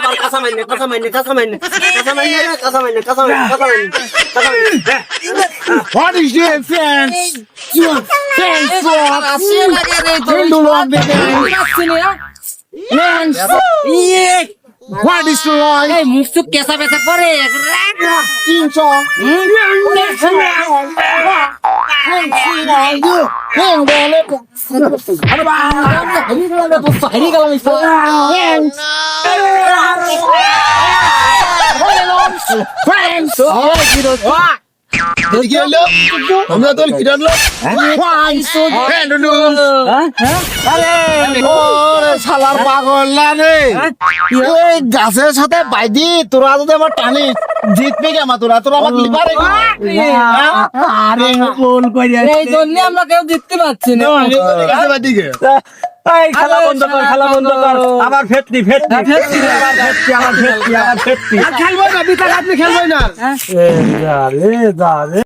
আবার কাঁচা মাইনে কাঁচা মাইনে কাঁচা মাইনে কাঁচা মাইনে কাঁচা মাইনে কাঁচা মাইনে কাঁচা মাইনে কাঁচা মাইনে What is your fans? Your fans for আসে লাগে রে তো Hindu love the আসছে না fans. What is your life? এই মুখ চুপ কেসা পেসা পরে Cinco. হারিয়ে গেলাম Friends. আমরা তোর কি জানলো Friends. শালার পাগল রে? এই গাছের সাথে বাইদি তোরা যদি আমার টানি জিতবে কে আমার তোরা তোরা আমার লিবারে আরে গোল করিয়া এই জন্য আমরা কেউ জিততে পারছি না। দিকে খেলা বন্ধ কর খেলা বন্ধ কর। আবার ফেটনি ফেটনি ফেটনি আবার ফেটনি আবার ফেটনি আবার ফেটনি খেলব না বিকাল আপনি খেলব না। রে।